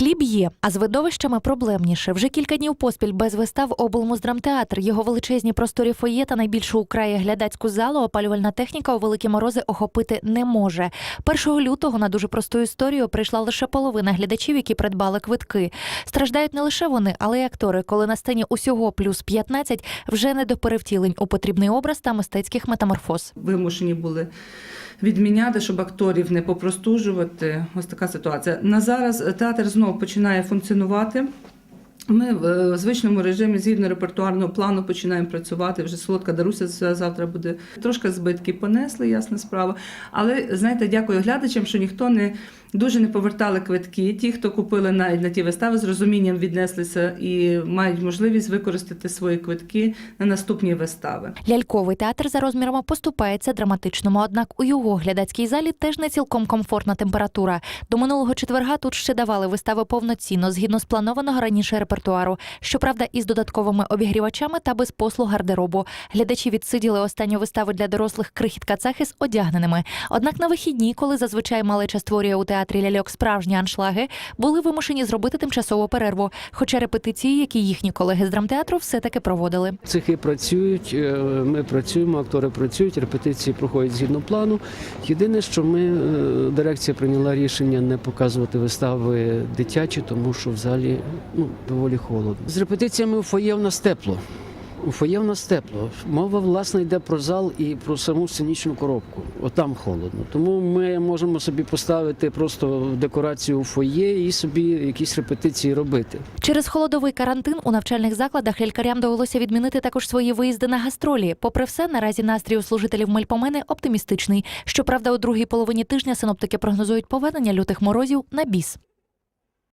Хліб є, а з видовищами проблемніше. Вже кілька днів поспіль без вистав облмуздрамтеатр. Його величезні просторі фоє та найбільшу у краї глядацьку залу опалювальна техніка у великі морози охопити не може. 1 лютого на дуже просту історію прийшла лише половина глядачів, які придбали квитки. Страждають не лише вони, але й актори, коли на сцені усього плюс 15 вже не до перевтілень у потрібний образ та мистецьких метаморфоз. вимушені були відміняти, щоб акторів не попростужувати. Ось така ситуація. На зараз театр знову починає функціонувати. Ми в е, звичному режимі згідно репертуарного плану починаємо працювати. Вже солодка Даруся з- завтра буде. Трошки збитки понесли, ясна справа. Але знаєте, дякую глядачам, що ніхто не дуже не повертали квитки. Ті, хто купили на, на ті вистави, з розумінням віднеслися і мають можливість використати свої квитки на наступні вистави. Ляльковий театр за розмірами поступається драматичному, однак у його глядацькій залі теж не цілком комфортна температура. До минулого четверга тут ще давали вистави повноцінно, згідно спланованого раніше репертуару. Щоправда, із додатковими обігрівачами та без послуг гардеробу. Глядачі відсиділи останню виставу для дорослих крихіт кацахи з одягненими. Однак на вихідні, коли зазвичай малеча створює у театрі ляльок справжні аншлаги, були вимушені зробити тимчасову перерву. Хоча репетиції, які їхні колеги з драмтеатру, все таки проводили. Цехи працюють, е, ми працюємо, актори працюють, репетиції проходять згідно плану. Єдине, що ми е, дирекція прийняла рішення не показувати вистави дитячі, тому що в залі ну, доволі холодно. З репетиціями у фоє в нас тепло. У фоє в нас тепло. Мова власне йде про зал і про саму сценічну коробку. Отам холодно. Тому ми можемо собі поставити просто декорацію у фоє і собі якісь репетиції робити. Через холодовий карантин у навчальних закладах лялькарям довелося відмінити також свої виїзди на гастролі. Попри все, наразі настрій у служителів Мельпомени оптимістичний. Щоправда, у другій половині тижня синоптики прогнозують повернення лютих морозів на біс.